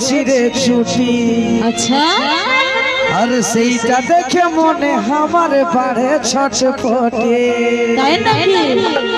রে ছুটি। আচ্ছা। আর সেইটা দেখে মনে আমার বাড়ে ছটফটে তাই নাকি?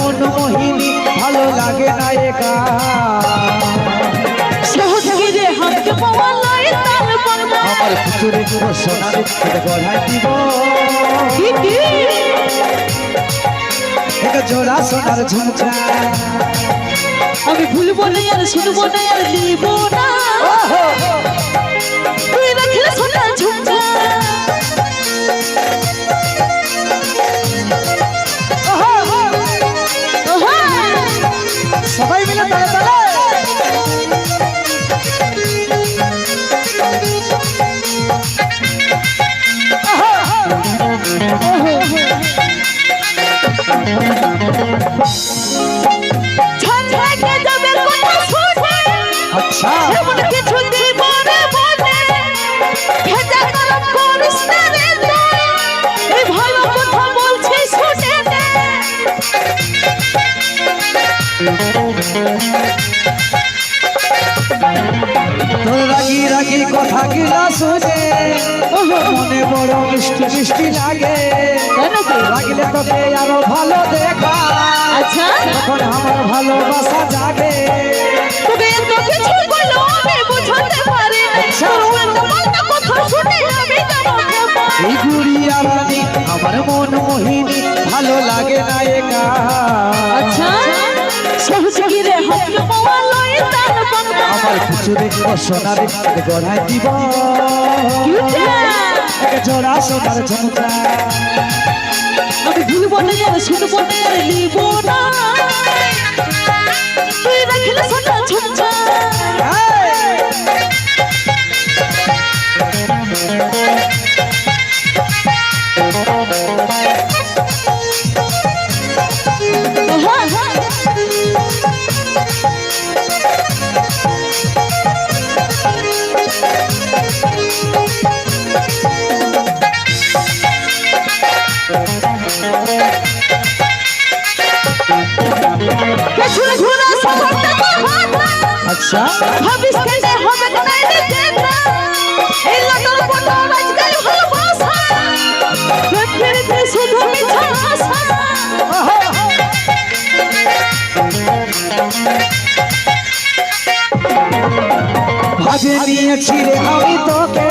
মন মোহিনী ভালো লাগে না একা আমার পুকুরে পুরো সোনার এটা দিব। কি কি এটা জোড়া সোনার ঝুমঝা আমি ভুলবো না আর শুনব না আর নিব না। তুই রাখলে সোনা ঝুমঝা তোর রাগি রাগি কথা গিলা শুনে মনে বড় মিষ্টি মিষ্টি লাগে। লাগলে তোকে আরও ভালো দেখা। আচ্ছা। তখন আমার ভালোবাসা জাগে। তোকে এত কিছু বলল আমি বুঝাতে পারি না তোর উল্টো পাল্টা কথা শুনে আমি এই গুড়িয়া রানী আমার মন মোহিনী ভালো লাগে না একা। আচ্ছা। সহজ গিরে হাত বাংলা। আমার খুচুরে ও সোনারে গড়াই দিব জোড়া সোনার ঝুমকা আমি ভুলবো না আর শুনব না আর নিব না। তুই রাখলে সোনা ঝুমঝা আচ্ছা। ভাবিস কেনে হবে রে আমি তোকে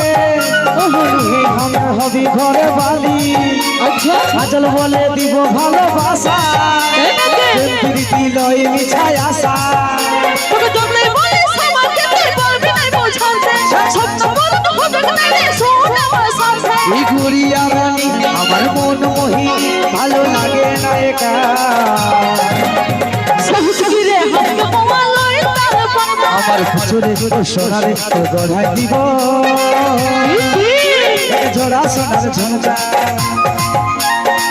হবি ঘরে বালি। আচ্ছা আজল বলে দিব ভালোবাসা। প্রীতি লই মিছাই আশা। তোকে জমলে বলে সবাইকে তুই বলবি নাই বোঝাতে সত্য। বলতে হবে নাই রে শোন আমার এই গুড়িয়া রানী আমার মন মোহিনী ভালো লাগে না একা। হাতে তার আমার খুচুরে সোনারে গড়াই দিব। জোড়া সোনার ঝুমকা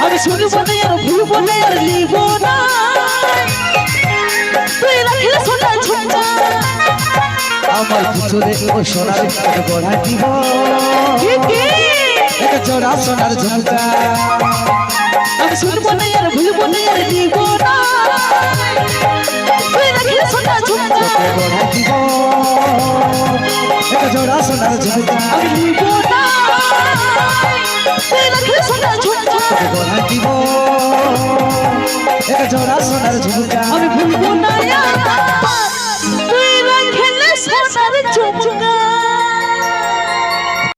আমি শুনব না আর ভুলবো না আর নিব না তুই রাখলে সোনা ঝুমঝা আমার খুচুরে ও সোনারে দিব জোড়া সোনার ঝুমকা আমি শুনব না আর ভুলবো না আর নিব না তুই রাখলে সোনা ঝুমঝা গড়াই দিব জোড়া সোনার ঝুমকা। আমি ভুলবো না।